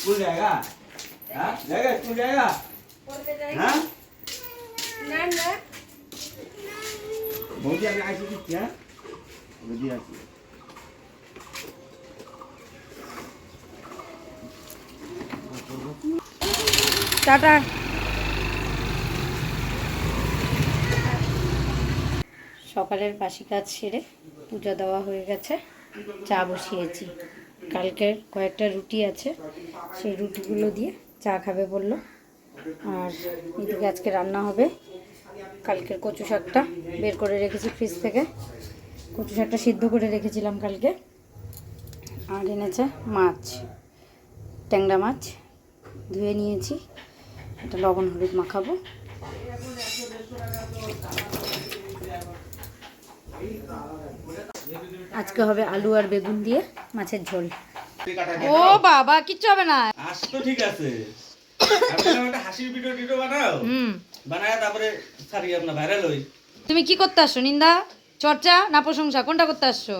School जाएगा हाँ जाएगा स्कूल जाएगा हाँ ना ना बहुत ज्यादा ऐसी चीज क्या बढ़िया चीज টাটা সকালের বাসি কাজ সেরে পূজা দেওয়া হয়ে গেছে। চা বসিয়েছি। কালকের কয়েকটা রুটি আছে, সেই রুটিগুলো দিয়ে চা খাবে বলল। আর এদিকে আজকে রান্না হবে কালকের কচু শাকটা। বের করে রেখেছি ফ্রিজ থেকে। কচু শাকটা সিদ্ধ করে রেখেছিলাম কালকে। আর এনেছে মাছ, ট্যাংরা মাছ। ধুয়ে নিয়েছি। এটা লবণ হলুদ মাখাবো। আজকে হবে আলু আর বেগুন দিয়ে মাছের ঝোল। ও বাবা কিচ্ছু হবে না। আজ তো ঠিক আছে। আমি একটা হাসির ভিডিও টিডিও বানাও হুম। বানায় তারপরে ছাড়ি আপনার ভাইরাল হই। তুমি কি করতে আসছো নিন্দা? চর্চা না প্রশংসা? কোনটা করতে আসছো?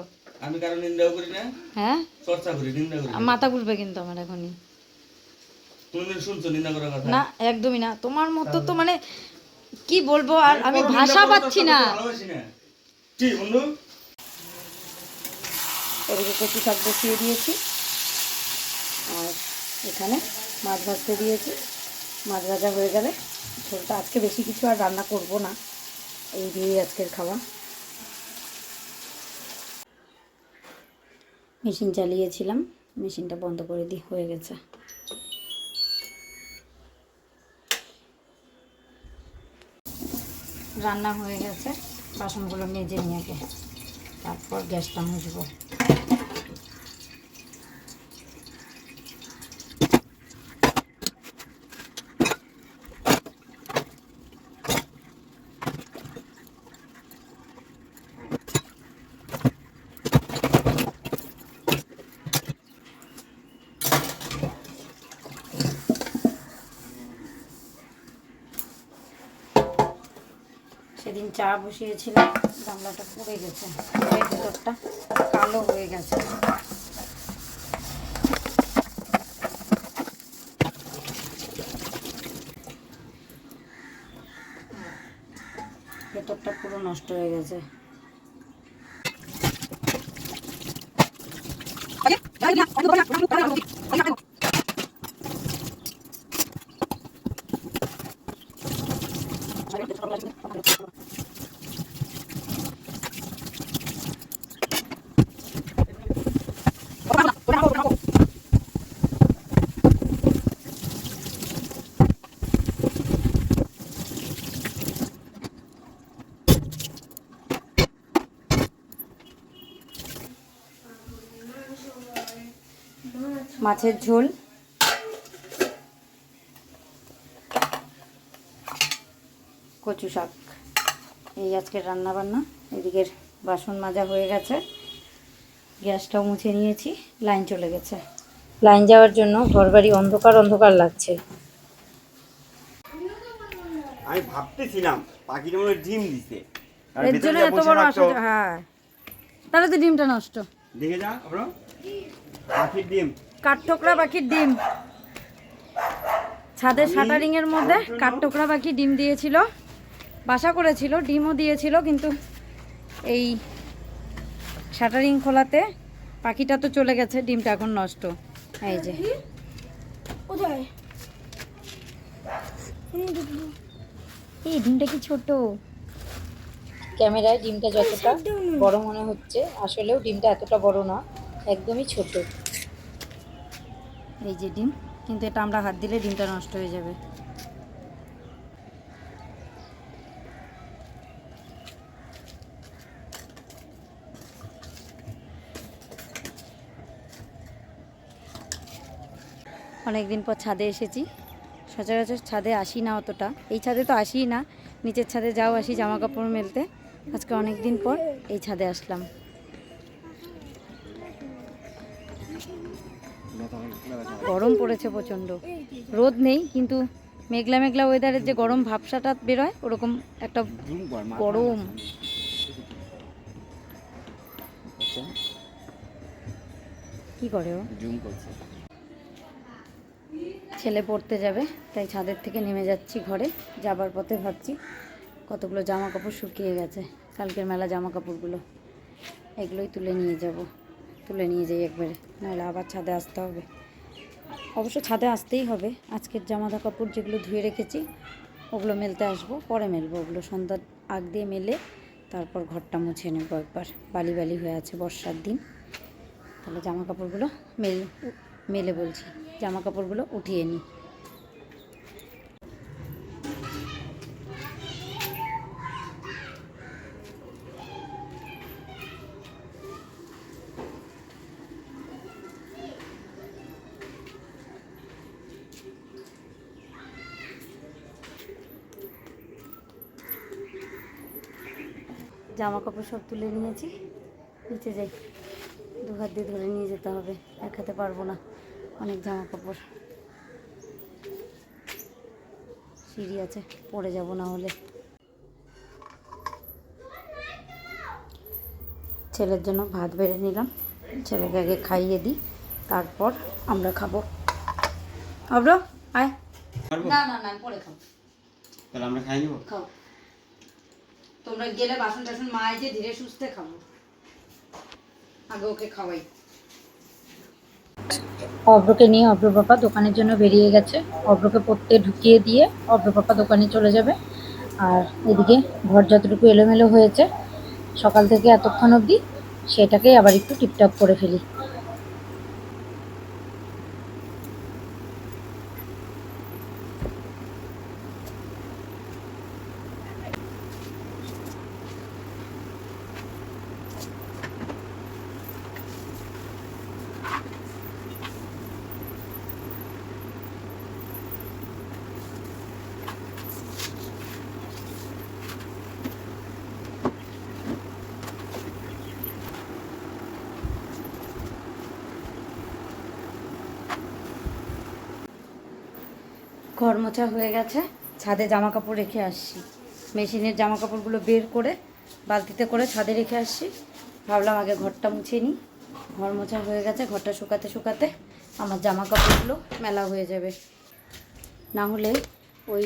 আমি কারও নিন্দাও করি না। হ্যাঁ? চর্চা করি নিন্দা করি। মাথা ঘুরবে কিন্তু আমার এখনই। কোনদিন শুনছো নিন্দা করার কথা? না একদমই না। তোমার মতো তো মানে কি বলব আর আমি ভাষা পাচ্ছি না। কি বন্ধু? এদিকে কচু শাক বসিয়ে দিয়েছি। আর এখানে মাছ ভাজতে দিয়েছি। মাছ ভাজা হয়ে গেলে ঝোলটা আজকে বেশি কিছু আর রান্না করব না। এই দিয়েই আজকের খাওয়া মেশিন চালিয়েছিলাম। মেশিনটা বন্ধ করে দিয়ে হয়ে গেছে। রান্না হয়ে গেছে। বাসনগুলো মেজে নিয়ে তারপর গ্যাসটা মুছবো চা বসিয়েছিলাম গামলাটা পুড়ে গেছে ভিতরটা কালো হয়ে গেছে ভেতরটা পুরো নষ্ট হয়ে গেছে মাছের ঝোল। কচু শাক। এই আজকের রান্না বান্না এদিকের বাসন মাজা হয়ে গেছে। গ্যাসটাও মুছে নিয়েছি লাইন চলে গেছে। লাইন যাওয়ার জন্য ঘরবাড়ি অন্ধকার অন্ধকার লাগছে। আমি ভাবতেছিলাম পাখিটা মনে ডিম দিছে। এর জন্য এত বড় আসা হ্যাঁ। তাহলে তো ডিমটা নষ্ট। দেখে যা আপনার পাখির ডিম। কাঠঠোকরা পাখির ডিম। ছাদের শাটারিং এর মধ্যে কাঠঠোকরা পাখি ডিম দিয়েছিল। বাসা করেছিল ডিমও দিয়েছিল কিন্তু এই শাটারিং খোলাতে পাখিটা তো চলে গেছে ডিমটা এখন নষ্ট। এই যে। এই ডিমটা কি ছোট? ক্যামেরায় ডিমটা যতটা বড় মনে হচ্ছে আসলেও ডিমটা এতটা বড় না একদমই ছোট। এই যে ডিম কিন্তু এটা আমরা হাত দিলে ডিমটা নষ্ট হয়ে যাবে। অনেকদিন পর ছাদে এসেছি। সচরাচর ছাদে আসি না অতটা। এই ছাদে তো আসিই না। নিচের ছাদে যাও আসি জামা কাপড় মেলতে। আজকে অনেক দিন পর এই ছাদে আসলাম। গরম পড়েছে প্রচণ্ড। রোদ নেই, কিন্তু মেঘলা মেঘলা ওয়েদারের যে গরম ভাবসাটা বেরোয়, ওরকম একটা গরম। কি করে ও? জুম করছে। ছেলে পড়তে যাবে, তাই ছাদের থেকে নেমে যাচ্ছি ঘরে। যাবার পথে ভাবছি কতগুলো জামা কাপড় শুকিয়ে গেছে। কালকের মেলা জামা কাপড়গুলো এগুলোই তুলে নিয়ে যাব। তুলে নিয়ে যাই একবারে, নাহলে আবার ছাদে আসতে হবে। অবশ্য ছাদে আসতেই হবে। আজকের জামা কাপড় যেগুলো ধুয়ে রেখেছি, ওগুলো মেলতে আসব, পরে মেলবো। ওগুলো সন্ধ্যার আগ দিয়ে মেলে তারপর ঘরটা মুছে নেব একবার। বালি বালি হয়ে আছে বর্ষার দিন। তাহলে জামা কাপড়গুলো মেল, মেলে বলছি। জামা কাপড়গুলো উঠিয়ে নিই। জামা কাপড় সব তুলে নিয়েছি। নিচে যাই। দু হাত দিয়ে ধরে নিয়ে যেতে হবে। এক হাতে পারব না। অনেক জামা কাপড়। সিঁড়ি আছে পড়ে যাব না হলে ছেলের জন্য ভাত বেড়ে নিলাম। ছেলেকে আগে খাইয়ে দিই তারপর আমরা খাব। অব্র আয়। না না না পরে খাব। তাহলে আমরা খাই নিবো? খাও। তোমরা গেলে বাসন টাসন মায়ে যে ধীরে সুস্থে খাব। আগে ওকে খাওয়াই। অব্রকে নিয়ে অব্র দোকানের জন্য বেরিয়ে গেছে। অব্রকে পড়তে ঢুকিয়ে দিয়ে অব্র দোকানে চলে যাবে। আর এদিকে ঘর যতটুকু এলোমেলো হয়েছে, সকাল থেকে এতক্ষণ অবধি সেটাকেই আবার একটু টিপটপ করে ফেলি। ঘর মোছা হয়ে গেছে, ছাদে জামা কাপড় রেখে আসছি। মেশিনের জামা কাপড়গুলো বের করে বালতিতে করে ছাদে রেখে আসছি। ভাবলাম আগে ঘরটা মুছে নিই। ঘর মোছা হয়ে গেছে, ঘরটা শুকাতে শুকাতে আমার জামা কাপড়গুলো মেলা হয়ে যাবে। না হলে ওই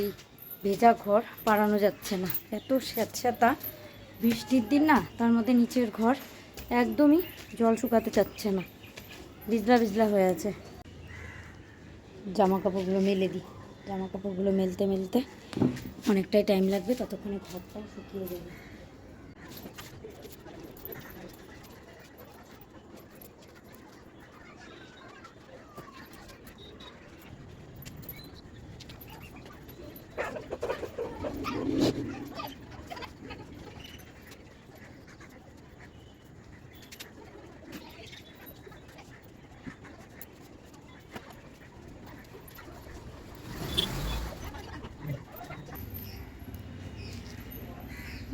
ভেজা ঘর পাড়ানো যাচ্ছে না। এত স্যাঁতস্যাঁতা, বৃষ্টির দিন না, তার মধ্যে নিচের ঘর একদমই জল শুকাতে চাচ্ছে না। বিজলা বিজলা হয়ে আছে। জামা কাপড়গুলো মেলে দিই। জামা কাপড়গুলো মেলতে মেলতে অনেকটাই টাইম লাগবে ততক্ষণে ঘরটা শুকিয়ে যাবে।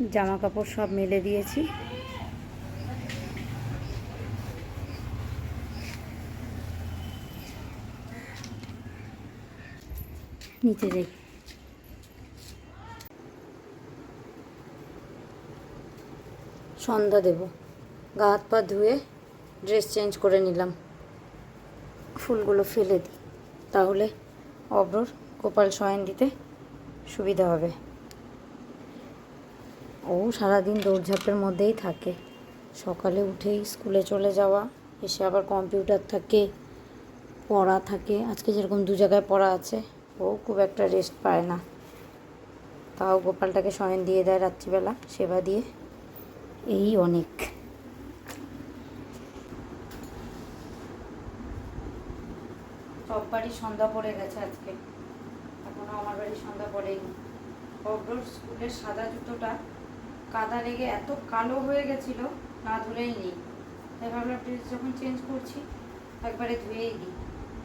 জামা কাপড় সব মেলে দিয়েছি। নিচে যাই। সন্ধ্যা দেব। গা হাত পা ধুয়ে ড্রেস চেঞ্জ করে নিলাম। ফুলগুলো ফেলে দিই। তাহলে অব্রর গোপাল শয়ন দিতে সুবিধা হবে। ও সারাদিন দৌড়ঝাঁপের মধ্যেই থাকে। সকালে উঠেই স্কুলে চলে যাওয়া, এসে আবার কম্পিউটার থাকে, পড়া থাকে। আজকে যেরকম দু জায়গায় পড়া আছে, ও খুব একটা রেস্ট পায় না। তাও গোপালটাকে শয়ন দিয়ে দেয় রাত্রিবেলা সেবা দিয়ে। এই অনেক। সব বাড়ির সন্ধ্যা পড়ে গেছে আজকে। এখনও আমার বাড়ির সন্ধ্যা পড়েনি। স্কুলের সাদা জুতোটা কাদা লেগে এত কালো হয়ে গেছিল, না ধরেই নেই। তাই ভাবলাম ড্রেস যখন চেঞ্জ করছি, একবারে ধুয়েই দিই।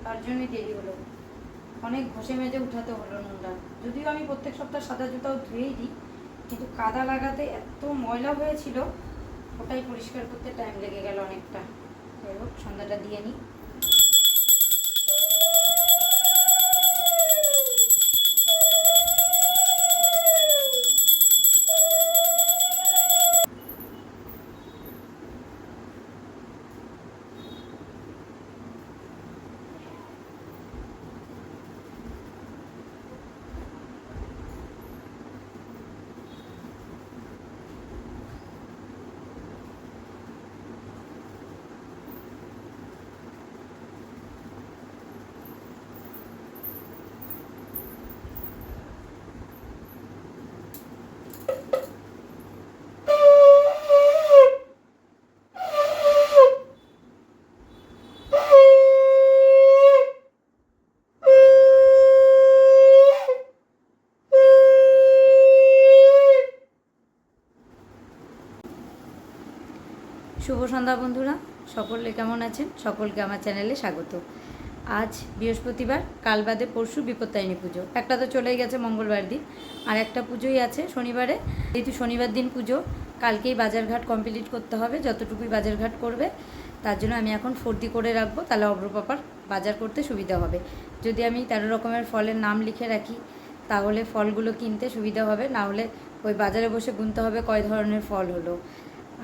তার জন্যই দেরি হলো। অনেক ঘষে মেজে উঠাতে হলো নোংরা। যদিও আমি প্রত্যেক সপ্তাহ সাদা জুতাও ধুয়েই দিই, কিন্তু কাদা লাগাতে এত ময়লা হয়েছিল, ওটাই পরিষ্কার করতে টাইম লেগে গেল অনেকটা। যাই হোক, সন্ধ্যাটা দিয়ে নিই। সন্ধ্যা বন্ধুরা, সকলে কেমন আছেন? সকলকে আমার চ্যানেলে স্বাগত। আজ বৃহস্পতিবার, কাল বাদে পরশু বিপত্তারিণী পুজো। একটা তো চলেই গেছে মঙ্গলবার দিন, আর একটা পুজোই আছে শনিবারে। যেহেতু শনিবার দিন পুজো, কালকেই বাজারঘাট কমপ্লিট করতে হবে, যতটুকুই বাজারঘাট করবে, তার জন্য আমি এখন ফর্দি করে রাখব, তাহলে অগ্রপাপার বাজার করতে সুবিধা হবে। যদি আমি তেরো রকমের ফলের নাম লিখে রাখি, তাহলে ফলগুলো কিনতে সুবিধা হবে, না হলে ওই বাজারে বসে গুনতে হবে কয় ধরনের ফল হলো।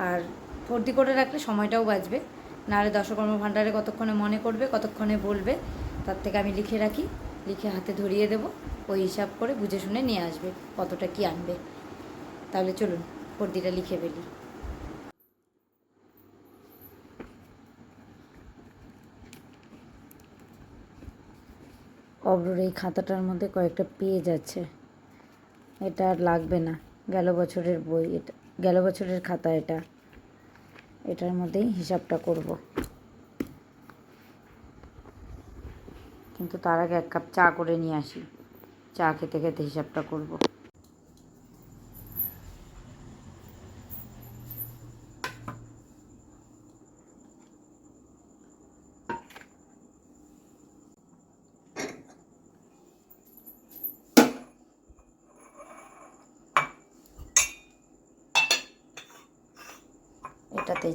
আর ভর্তি করে রাখলে সময়টাও বাঁচবে। নাহলে দশকর্ম ভাণ্ডারে কতক্ষণে মনে করবে, কতক্ষণে বলবে, তার থেকে আমি লিখে রাখি, লিখে হাতে ধরিয়ে দেবো, ওই হিসাব করে বুঝে শুনে নিয়ে আসবে কতটা কি আনবে। তাহলে চলুন ফর্দিটা লিখে ফেলি। অব্রর এই খাতাটার মধ্যে কয়েকটা পেজ আছে। এটা আর লাগবে না। গেল বছরের বই, এটা, গেল বছরের খাতা এটা। এটার মধ্যেই হিসাবটা করব। কিন্তু তার আগে এক কাপ চা করে নিয়ে আসি। চা খেতে খেতে হিসাবটা করব।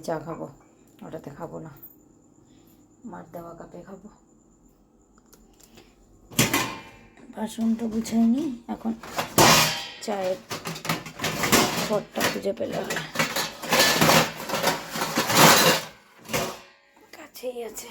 চা খাব। ওটাতে খাব না। মার দেওয়া কাপে খাব। বাসন তো গুছাইনি এখন চায়ের ঘরটা খুঁজে পেলে হবে কাছেই আছে।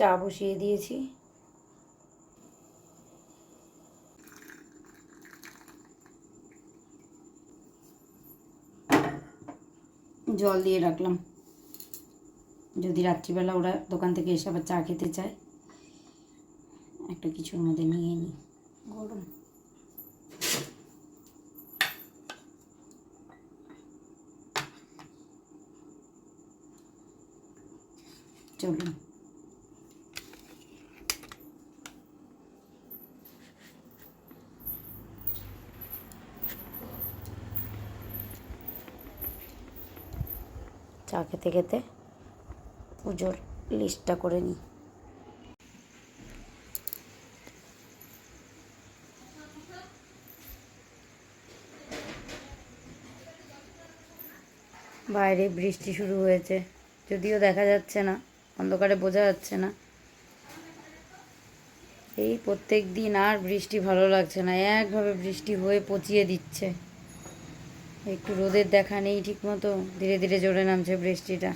চা বসিয়ে দিয়েছি। জল দিয়ে রাখলাম। যদি রাত্রিবেলা ওরা দোকান থেকে এসে আবার চা খেতে চায়, একটা কিছুর মধ্যে নিয়ে নিই গরম। চলুন। চা খেতে খেতে পুজোর লিস্টটা করে নিই। বাইরে বৃষ্টি শুরু হয়েছে, যদিও দেখা যাচ্ছে না, অন্ধকারে বোঝা যাচ্ছে না। এই প্রত্যেক দিন আর বৃষ্টি ভালো লাগছে না, একভাবে বৃষ্টি হয়ে পচিয়ে দিচ্ছে। একটু রোদের দেখা নেই ঠিক মতো ধীরে ধীরে জোরে নামছে বৃষ্টিটা।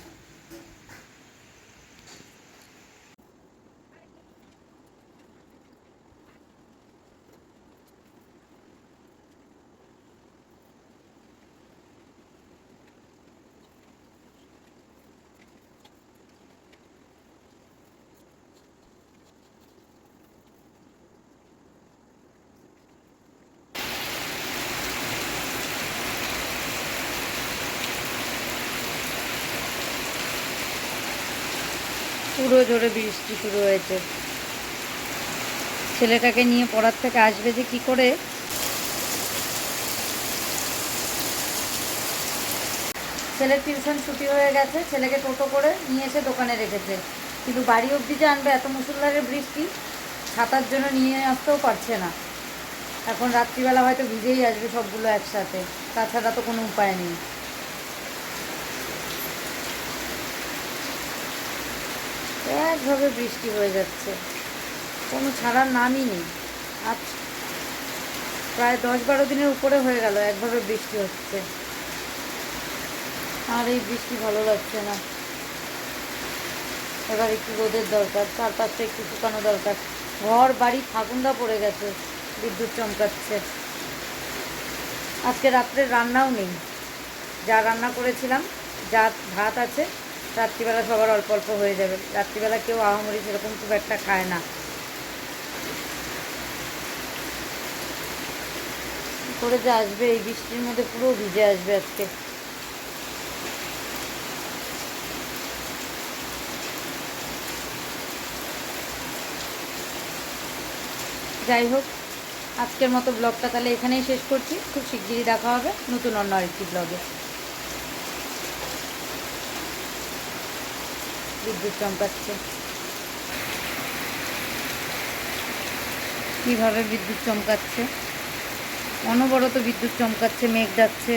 পুরো জোরে বৃষ্টি শুরু হয়েছে। ছেলেটাকে নিয়ে পড়ার থেকে আসবে যে কি করে? ছেলের টিউশন ছুটি হয়ে গেছে, ছেলেকে টোটো করে নিয়ে এসে দোকানে রেখেছে। কিন্তু বাড়ি অবধি যে আনবে, এত মুসুলধারে বৃষ্টি, ছাতার জন্য নিয়ে আসতেও পারছে না। এখন রাত্রিবেলা হয়তো ভিজেই আসবে সবগুলো একসাথে, তাছাড়া তো কোনো উপায় নেই। একভাবে বৃষ্টি হয়ে যাচ্ছে। কোনো ছাড়ার নামই নেই। আজ প্রায় দশ বারো দিনের উপরে হয়ে গেল একভাবে বৃষ্টি হচ্ছে। আর এই বৃষ্টি ভালো লাগছে না। এবার একটু রোদের দরকার চারপাশটা একটু শুকানো দরকার। ঘর, বাড়ি, ফাগুন্দা পড়ে গেছে, বিদ্যুৎ চমকাচ্ছে। আজকে রাত্রে রান্নাও নেই। যা রান্না করেছিলাম, যা ভাত আছে রাত্রিবেলা সবার অল্প অল্প হয়ে যাবে। রাত্রিবেলা কেউ আহামরি সেরকম খুব একটা খায় না। করে যে আসবে, এই বৃষ্টির মধ্যে পুরো ভিজে আসবে আজকে। যাই হোক, আজকের মতো ব্লগটা তাহলে এখানেই শেষ করছি। খুব শিগগিরই দেখা হবে নতুন অন্য আরেকটি ব্লগে। বিদ্যুৎ চমকাচ্ছে। কীভাবে বিদ্যুৎ চমকাচ্ছে? অনবরত বিদ্যুৎ চমকাচ্ছে মেঘ ডাকছে।